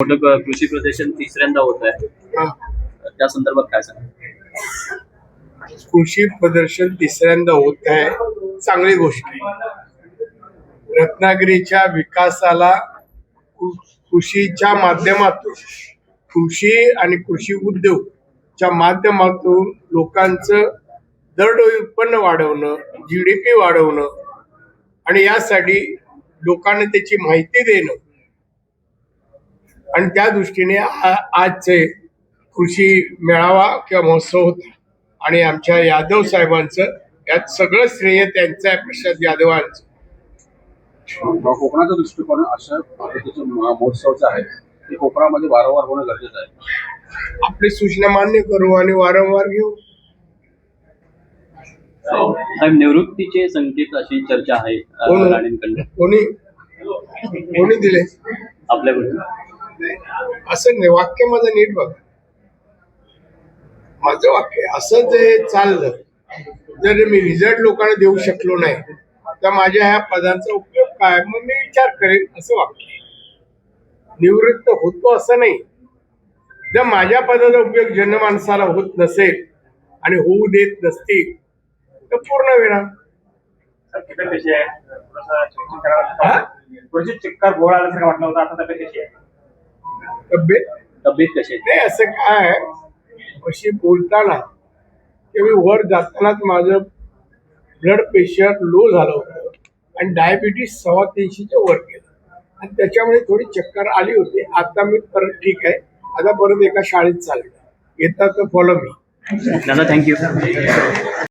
मोठं कृषी प्रदर्शन तिसऱ्यांदा होत आहे. हा. त्या संदर्भात काय सांगा कृषी प्रदर्शन तिसऱ्यांदा होत आहे. चांगली गोष्ट आहे. रत्नागिरीच्या विकासाला कृषीच्या माध्यमातून कृषी आणि कृषी उद्योगच्या माध्यमातून लोकांचं दरडोई उत्पन्न वाढवणं जी डी पी वाढवणं आणि यासाठी लोकांना त्याची माहिती देणं आणि त्या दृष्टीने आजचे कृषी मेळावा किंवा महोत्सव होता. आणि आमच्या यादव साहेबांचं यात सगळं श्रेय त्यांचं आहे प्रसाद यादवांचं. कोकणाचा दृष्टिकोन अशा पद्धतीचे महोत्सवचे आहे ते कोकणामध्ये वारंवार होणं गरजेचं आहे? आपली सूचना मान्य करू आणि वारंवार घेऊ. साहेब निवृत्तीचे संकेत अशी चर्चा आहे कोणी? कोणी दिले? आपल्याकडून. असं नाही वाक्य माझं नीट बघ. माझं वाक्य असं जे चाललं जर मी रिझल्ट लोकांना देऊ शकलो नाही तर माझ्या ह्या पदांचा उपयोग काय? मग मी विचार करेन असं वाक्य. निवृत्त होतो असं नाही. जर माझ्या पदाचा उपयोग जनमानसाला होत नसेल आणि होऊ देत नसतील तर पूर्ण? थोडीशी चिक्कार गोळ आल्यासारखं वाटलं होतं आता तब्येत कशी आहे? तब्येत? तब्येत कशी आहे? नाही असं काय अशी बोलताना की मी वर जातानाच माझं ब्लड प्रेशर लो झालं होतं. आणि डायबिटीस सव्वा तीनशेच्या वर गेलं. आणि त्याच्यामुळे थोडी चक्कर आली होती. आता मी परत ठीक आहे. आता परत एका शाळेत चाललो येतात तर फॉलो मी दादा थँक्यू